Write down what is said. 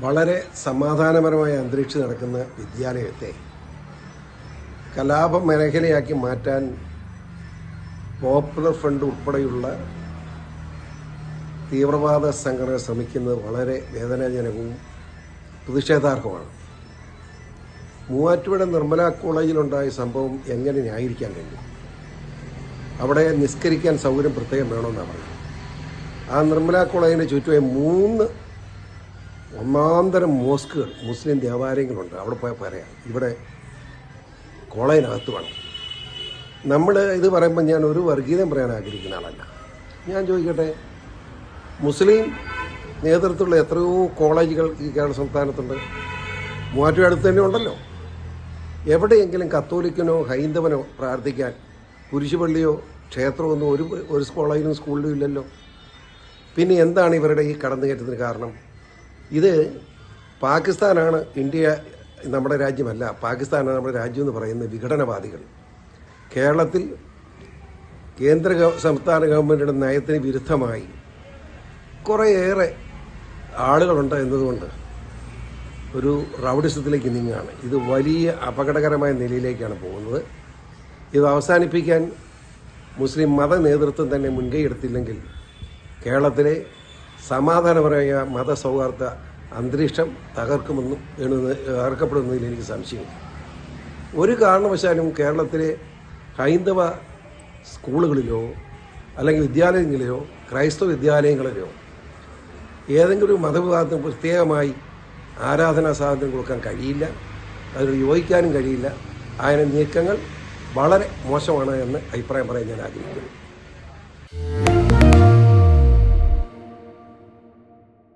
വളരെ സമാധാനപരമായ അന്തരീക്ഷം നടക്കുന്ന വിദ്യാലയത്തെ കലാപ മേഖലയാക്കി മാറ്റാൻ പോപ്പുലർ ഫ്രണ്ട് ഉൾപ്പെടെയുള്ള തീവ്രവാദ സംഘടന ശ്രമിക്കുന്നത് വളരെ വേദനാജനകവും പ്രതിഷേധാർഹമാണ് മൂവാറ്റുപുഴ നിർമ്മല കോളേജിലുണ്ടായ സംഭവം എങ്ങനെ ന്യായീകരിക്കാൻ കഴിയും? അവിടെ നിസ്കരിക്കാൻ സൗകര്യം പ്രത്യേകം വേണമെന്നാണ് പറയുന്നത്. ആ നിർമ്മല കോളേജിന്റെ ചുറ്റുമായി മൂന്ന് ഒന്നാന്തരം മോസ്കുകൾ മുസ്ലിം ദേവാലയങ്ങളുണ്ട് അവിടെ പോയാൽ പറയാം. ഇവിടെ കോളേജിനകത്ത് വേണം. നമ്മൾ ഇത് പറയുമ്പോൾ ഞാൻ ഒരു വർഗീയതയും പറയാൻ ആഗ്രഹിക്കുന്ന ആളല്ല. ഞാൻ ചോദിക്കട്ടെ മുസ്ലിം നേതൃത്വമുള്ള എത്രയോ കോളേജുകൾ ഈ കേരള സംസ്ഥാനത്തുണ്ട്. മൂവാറ്റുപുഴ അടുത്ത് തന്നെ ഉണ്ടല്ലോ. എവിടെയെങ്കിലും കത്തോലിക്കനോ ഹൈന്ദവനോ പ്രാർത്ഥിക്കാൻ കുരിശുപള്ളിയോ ക്ഷേത്രമോ ഒന്നും ഒരു ഒരു കോളേജിലും സ്കൂളിലും ഇല്ലല്ലോ. പിന്നെ എന്താണ് ഇവരുടെ ഈ കടന്നുകയറ്റത്തിന് കാരണം? ഇത് പാകിസ്ഥാനാണ് ഇന്ത്യ നമ്മുടെ രാജ്യമല്ല പാകിസ്ഥാനാണ് നമ്മുടെ രാജ്യം എന്ന് പറയുന്ന വിഘടനവാദികൾ. കേരളത്തിൽ കേന്ദ്ര സംസ്ഥാന ഗവൺമെന്റിന്റെ നയത്തിന് വിരുദ്ധമായി കുറേയേറെ ആളുകളുണ്ട് എന്നതുകൊണ്ട് ഒരു റൗഡിസത്തിലേക്ക് നീങ്ങുകയാണ്. ഇത് വലിയ അപകടകരമായ നിലയിലേക്കാണ് പോകുന്നത്. ഇത് അവസാനിപ്പിക്കാൻ മുസ്ലിം മത നേതൃത്വം തന്നെ മുൻകൈ എടുത്തില്ലെങ്കിൽ കേരളത്തിലെ സമാധാനപരമായ മതസൗഹാർദ്ദ അന്തരീക്ഷം തകർക്കുമെന്നും തകർക്കപ്പെടുമെന്നതിൽ എനിക്ക് സംശയമില്ല. ഒരു കാരണവശാലും കേരളത്തിലെ ഹൈന്ദവ സ്കൂളുകളിലോ അല്ലെങ്കിൽ വിദ്യാലയങ്ങളിലോ ക്രൈസ്തവ വിദ്യാലയങ്ങളിലോ ഏതെങ്കിലും ഒരു മതവിഭാഗത്തിന് പ്രത്യേകമായി ആരാധനാ സ്വാതന്ത്ര്യം കൊടുക്കാൻ കഴിയില്ല അതിന് യോജിക്കാനും കഴിയില്ല. അതിന് നീക്കങ്ങൾ വളരെ മോശമാണ് എന്ന് അഭിപ്രായം പറയാൻ ഞാൻ ആഗ്രഹിക്കുന്നു.